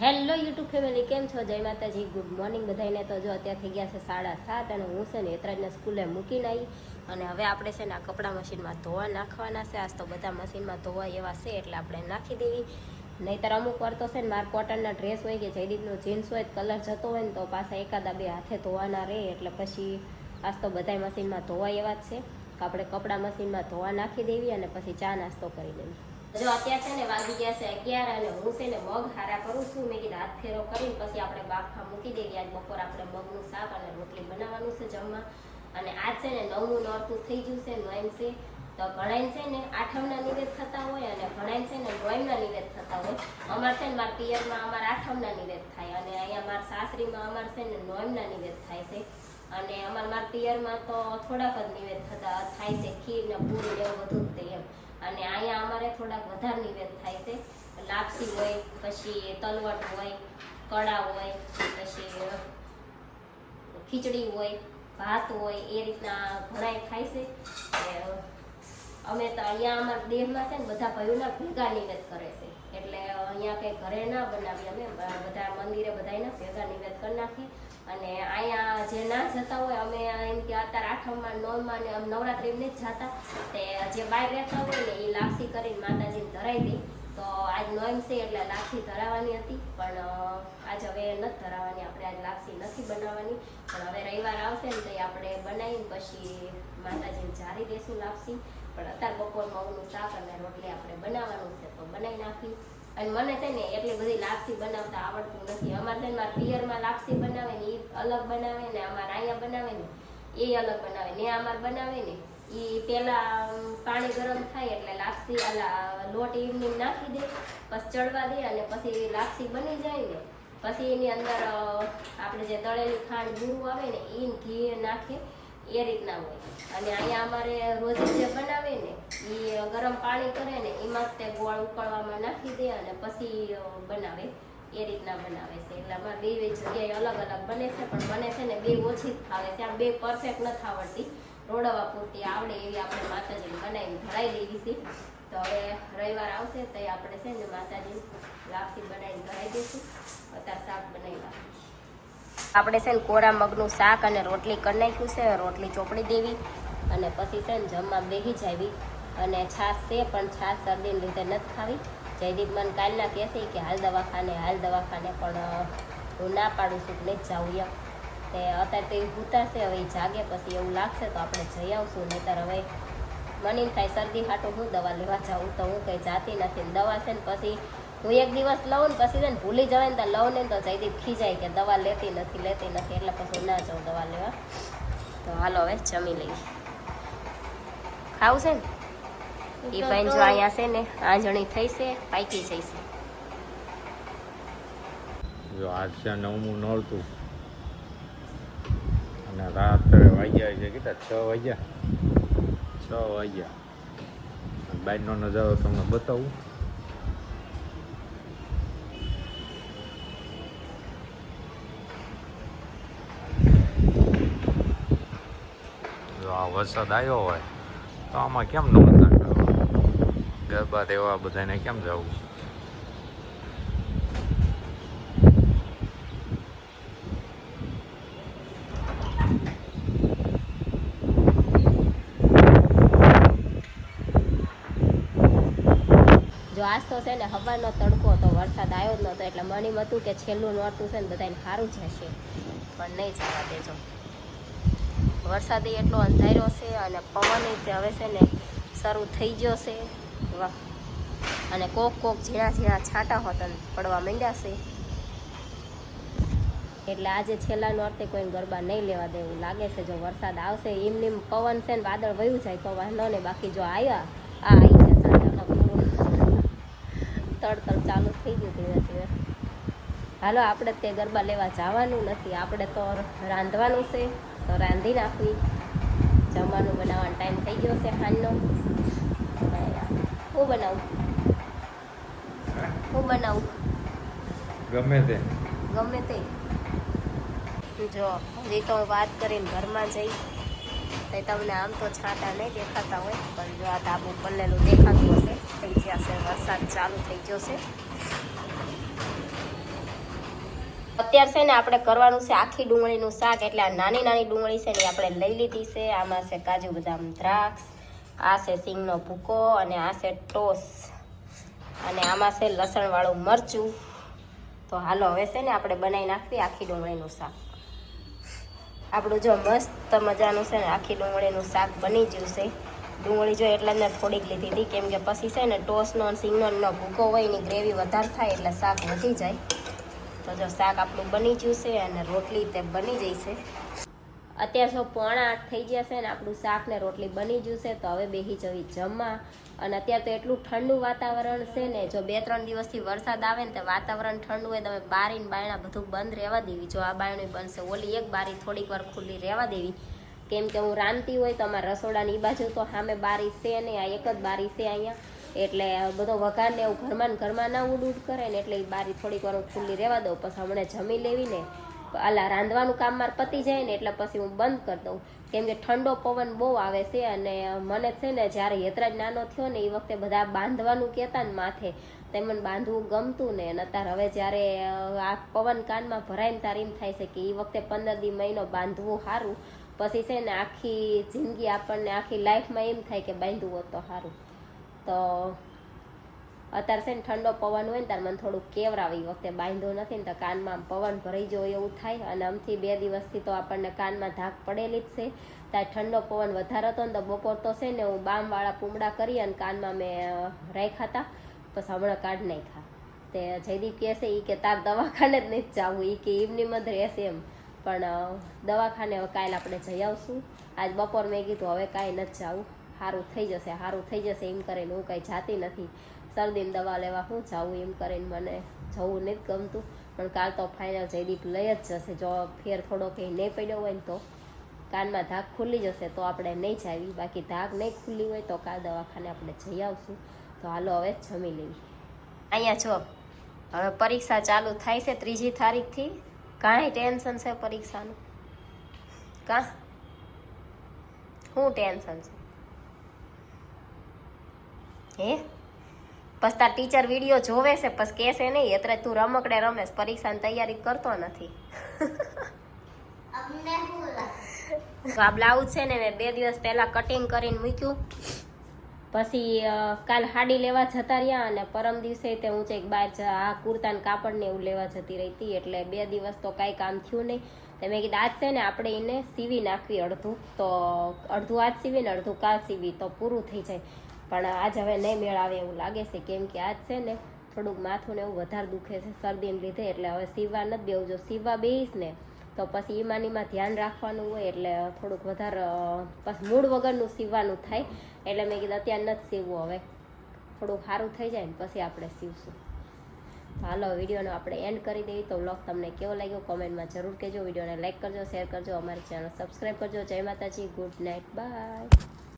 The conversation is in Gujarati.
હેલો યુટ્યુબ ફેમિલી, કેમ છો? જય માતાજી, ગુડ મોર્નિંગ બધાને તો જો અત્યારે થઈ ગયા છે સાડા સાત અને હું છે ને યતરાજના સ્કૂલે મૂકીને આવી અને હવે આપણે છે ને આ કપડાં મશીનમાં ધોવા નાખવાના છે. આજ તો બધા મશીનમાં ધોવા એવા છે, એટલે આપણે નાખી દેવી. નહીતર અમુક વાર તો છે ને મારા કોટનના ડ્રેસ હોય કે જયદીપનો જીન્સ હોય કલર જતો હોય ને તો પાછા એકાદા બે હાથે ધોવાના રહે. એટલે પછી આજ તો બધાય મશીનમાં ધોવા એવા જ છે. આપણે કપડાં મશીનમાં ધોવા નાખી દેવી અને પછી ચા નાસ્તો કરી દેવી જો અત્યારે છે ને વાગી ગયા છે અગિયાર અને હું છે ને મગ હારા કરું છું. મેં કીધું હાથ ફેરો કરીને પછી આપણે બાફા મૂકી દેવી આજ બપોર આપણે મગનું શાક અને રોટલી બનાવવાનું છે જમવા. અને આજ છે ને નવમું નોરતું થઈ ગયું છે નોઈમ તો ઘણાય છે ને આઠમના નિવેદ થતા હોય અને ઘણાય છે ને નોઈમના નિવેદ થતા હોય. અમારે છે ને મારા પિયરમાં અમારા આઠમના નિવેદ થાય અને અહીંયા મારા સાસરીમાં અમારે છે ને નોઈમના નિવેદ થાય છે. અને અમારા મારા પિયરમાં તો થોડાક જ નિવેદ થતા, થાય છે, ખીર ને પૂરી એવું બધું જ તે એમ. અને અહીંયા અમારે થોડાક વધારે નિવેદ થાય છે. લાપસી હોય, પછી તલવટ હોય, કડા હોય, પછી ખીચડી હોય, ભાત હોય, એ રીતના ઘણા ખાય છે. અમે તો અહીંયા અમારા દેહમાં છે ને બધા ભાઈઓના ભેગા નિવેદ કરે છે. એટલે અહીંયા કંઈ ઘરે ના બનાવીએ અમે. બધા મંદિરે બધાયના ભેગા નિવેદ કરી નાખીએ. અને અહીંયા જે ના જતા હોય, અમે એમ કે અત્યારે આઠમમાં, નવમાં ને નવરાત્રી ને જ જતા. તે જે બહાર રહેતા હોય ને, એ લાપસી કરીને માતાજીને ધરાવી દઈ તો આજ નોઈમ છે, એટલે લાપસી ધરાવવાની હતી. પણ આજ હવે નથી ધરાવવાની. આપણે આજ લાપસી નથી બનાવવાની. પણ હવે રવિવાર આવશે ને, તો આપણે બનાવીને પછી માતાજીને જારી દેશું લાપસી. પણ અત્યારે બપોરમાં ઊનું શાક અને રોટલી આપણે બનાવવાનું છે, તો બનાવી નાખી અને મને છે ને એટલી બધી લાપસી બનાવતા આવડતું નથી. અમારે છે ને પિયરમાં લાપસી બનાવે ને એ અલગ બનાવે ને અમારે અહીંયા બનાવે ને એ અલગ બનાવે. ને અમારે બનાવે ને એ પેલા પાણી ગરમ થાય એટલે લાપસી લોટ એમની નાખી દે, પછી ચડવા દે અને પછી લાપસી બની જાય ને પછી એની અંદર આપણે જે તળેલી ખાંડ ગુરુ આવે ને એ ઘી નાખે એ રીતના હોય. અને અહીંયા અમારે રોજ જે બનાવે ને, એ ગરમ પાણી કરે ને, એમાં તે ગોળ ઉકળવામાં નાખી દે અને પછી બનાવે. એ રીતના બનાવે છે. એટલે અમારે બે જગ્યાએ અલગ અલગ બને છે, પણ મને છે ને બે ઓછી જ ફાવે છે. આ બે પરફેક્ટ નથી આવડતી. રોડવા પૂરતી આવડે એવી આપણે માતાજીને બનાવી ધરાઈ દેવી છે. તો હવે રવિવાર આવશે તો આપણે છે ને માતાજી લાપસી બનાવીને ધરાઈ દઈશું. અત્યારે શાક બનાવી નાખીશું. આપણે છે ને કોરા મગનું શાક અને રોટલી કરી નાખ્યું છે, રોટલી ચોપડી દેવી અને પછી છે ને જમવા બેહી જાવી અને છાશ છે, પણ છાશ શરદીને લીધે નથી ખાવી. જયદીપ મને કાલના કહે છે કે હાલ દવાખાને હાલ દવાખાને, પણ હું ના પાડું છું ને જાઉં એમ. તે અત્યારે તો એ ભૂતાશે હવે જાગે પછી એવું લાગશે તો આપણે જઈ આવશું, નહીતર હવે મને થાય શરદી હાટું હું દવા લેવા જાઉં તો હું કંઈ જાતી નથી. દવા છે ને પછી હું એક દિવસ લઉં ને પછી છે ને ભૂલી જવાય ને તો લઉં ને તો જયદીપ ખીજાય કે દવા લેતી નથી લેતી નથી એટલે પછી ના જાઉં દવા લેવા. તો હાલો હવે જમી લઈએ. ખાવું છે ને? એ ભાઈ જો. અહીંયા છે ને આંજણી થઈ છે પાકી જઈશે જો આજ છે નવમું નોરતું અને રાત્રે વાગ્યા છે કેટલા? છ વાગ્યા? છ વાગ્યા. બાઈનો નજારો તમને બતાવું. વરસાદ આવ્યો હોય, તો આમાં કેમ કરવા ગરબા દેવા બધાને કેમ જવું જો આજ તો છે ને હવાનો તડકો હતો, વરસાદ આવ્યો જ નહોતો, એટલે મને એમ હતું કે છેલ્લું નોરતું છે ને બધાને સારું જ હશે. પણ નહીં જવા દેજો. વરસાદ એટલો અંધાર્યો છે અને પવન હવે છે ને શરૂ થઈ ગયો છે. વાહ. અને કોક કોક ઝીણા ઝીણા છાંટા હોત પડવા માંડ્યા છે. એટલે આજે છેલ્લાનું અર્થે કોઈ ગરબા નહીં લેવા દેવું લાગે છે. જો વરસાદ આવશે એમ નેમ પવન છે ને વાદળ વયું જાય તો વાંધો ને બાકી જો આવ્યા આ આવી છે. પૂરું તડતડ ચાલુ થઈ ગયું ધીમે ધીમે હાલો આપણે તે ગરબા લેવા જવાનું નથી. આપણે તો રાંધવાનું છે તો રાંધી નાખવી. જમવાનું બનાવવાનો ટાઈમ થઈ ગયો છે સાંજનો હું બનાવું? હું બનાવું? ગમે તે. ગમે તે. જો હજી તો વાત કરીને ઘરમાં જઈ. તો તમને આમ તો છાંટા નહીં દેખાતા હોય પણ જો આ ધાબુ પલ્લેલું દેખાતું હશે થઈ ગયા છે વરસાદ ચાલુ થઈ ગયો છે. અત્યારે છે ને આપણે કરવાનું છે આખી ડુંગળીનું શાક. એટલે આ નાની નાની ડુંગળી છે ને આપણે લઈ લીધી છે. આમાં છે કાજુ બદામ દ્રાક્ષ, આ છે સિંગનો ભૂકો અને આ છે ટોસ. અને આમાં છે લસણવાળું મરચું. તો હાલો હવે છે ને આપણે બનાવી નાખવી આખી ડુંગળીનું શાક. આપણું જો મસ્ત મજાનું છે ને આખી ડુંગળીનું શાક બની ગયું છે. ડુંગળી જો એટલા મેં થોડીક લીધી હતી. કેમ કે પછી છે ને ટોસનો સિંગનો ભૂકો હોય એની ગ્રેવી વધારે થાય એટલે શાક વધી જાય. તો જો શાક આપણું બની ગયું છે અને રોટલી તે બની જઈ છે. અત્યારે જો પોણા આઠ થઈ ગયા છે ને આપણું શાક ને રોટલી બની ગયું છે, તો હવે બેસી જવી જમવા. અને અત્યારે તો એટલું ઠંડુ વાતાવરણ છે ને, જો બે ત્રણ દિવસથી વરસાદ આવે ને, તો વાતાવરણ ઠંડુ હોય તમે બારીને બાયણા બધું બંધ રહેવા દેવી. જો આ બાયણી બનશે, ઓલી એક બારી થોડીક વાર ખુલ્લી રહેવા દેવી. કેમ કે હું રાંધતી હોય તો અમારા રસોડાની બાજુ તો સામે બારી છે ને, આ એક જ બારી છે અહીંયા. એટલે બધો વઘાર ને એવું ઘરમાં ઘરમાં ના ઉડ ઉડ કરે ને એટલે એ બારી થોડીક વાર ખુલ્લી રહેવા દઉં, પછી હમણાં જમી લેવી ને આલા રાંધવાનું કામ મારે પતી જાય ને એટલે પછી હું બંધ કરી દઉં. કેમ કે ઠંડો પવન બહુ આવે છે અને મને છે ને જ્યારે હેતરાજ નાનો થયો ને એ વખતે બધા બાંધવાનું કહેતા ને માથે, તે મને બાંધવું ગમતું ને અત્યારે હવે જ્યારે આ પવન કાનમાં ભરાઈને ને એમ થાય છે કે એ વખતે પંદર દી મહિનો બાંધવું સારું પછી છે ને આખી જિંદગી આપણને, આખી લાઈફમાં એમ થાય કે બાંધવું હોત તો સારું તો અત્યારે છે ને ઠંડો પવન હોય ને ત્યારે મને થોડુંક કેવરાવી વખતે. બાંધ્યો નથી ને તો કાનમાં પવન ભરાઈ જવો એવું થાય. અને આમથી બે દિવસથી તો આપણને કાનમાં ધાક પડેલી જ છે. ત્યારે ઠંડો પવન વધારે હતો ને તો બપોર તો છે ને હું બામવાળા પૂમડા કરી અને કાનમાં મેં રાખ્યા હતા. પછી હમણાં કાઢ નાખ્યા. તે જયદીપ કહે છે એ કે તાર દવાખાને જ નહીં જવું. એ કે ઇવનિંગમાં મધ રહેશે એમ. પણ દવાખાને હવે કાલે આપણે જઈ આવશું. આજ બપોર મેં કીધું હવે કાંઈ નથી જવું. સારું થઈ જશે સારું થઈ જશે એમ કરીને હું કંઈ જાતી નથી. શરદીની દવા લેવા હું જાઉં એમ કરીને મને જવું નથી ગમતું. પણ કાલ તો ફાઇનલ જયદીપ લઈ જ જશે. જો ફેર થોડો કંઈ નહીં પડ્યો હોય ને તો કાનમાં ધાક ખુલ્લી જશે તો આપણે નહીં જાવી. બાકી ધાક નહીં ખુલ્લી હોય તો કાલ દવાખાને આપણે જઈ આવશું. તો હાલો હવે જમી લેવી અહીંયા જો, હવે પરીક્ષા ચાલુ થાય છે ત્રીજી તારીખથી. કાંઈ ટેન્શન છે પરીક્ષાનું. કાં? શું ટેન્શન છે? હે પછી તાર ટીચર વીડિયો જોવે છે પછી કહેશે નહીં એટલે તું રમકડે રમેશ પરીક્ષાની તૈયારી કરતો નથી. તો આ બ્લાઉઝ છે ને મેં બે દિવસ પહેલા કટિંગ કરીને મૂક્યું. પછી કાલ હાડી લેવા જતા રહ્યા અને પરમ દિવસે તે હું ચેક બહાર આ કુર્તાને કાપડ ને એવું લેવા જતી રહી હતી એટલે બે દિવસ તો કાંઈ કામ થયું નહીં. તો મેં કીધું આજ છે ને આપણે એને સીવી નાખવી અડધું. તો અડધું આજ સીવી ને અડધું કાલ સીવી તો પૂરું થઈ જાય. પણ આજ હવે નહીં મેળાવે એવું લાગે છે. કેમ કે આજ છે ને થોડુંક માથું ને એવું વધારે દુખે છે શરદીને લીધે. એટલે હવે સીવવા નથી બેવું જો સીવવા બેહીશ ને તો પછી ઈમાનીમાં ધ્યાન રાખવાનું હોય. એટલે થોડુંક વધારે પછી મૂળ વગરનું સીવવાનું થાય. એટલે મેં કીધું અત્યારે નથી સીવવું હવે. થોડુંક સારું થઈ જાય ને પછી આપણે સીવશું. હાલો વિડીયોનો આપણે એન્ડ કરી દઈએ તો વ્લોગ તમને કેવો લાગ્યો કોમેન્ટમાં જરૂર કહેજો. વિડીયોને લાઇક કરજો શેર કરજો, અમારી ચેનલ સબસ્ક્રાઈબ કરજો. જય માતાજી ગુડ નાઇટ બાય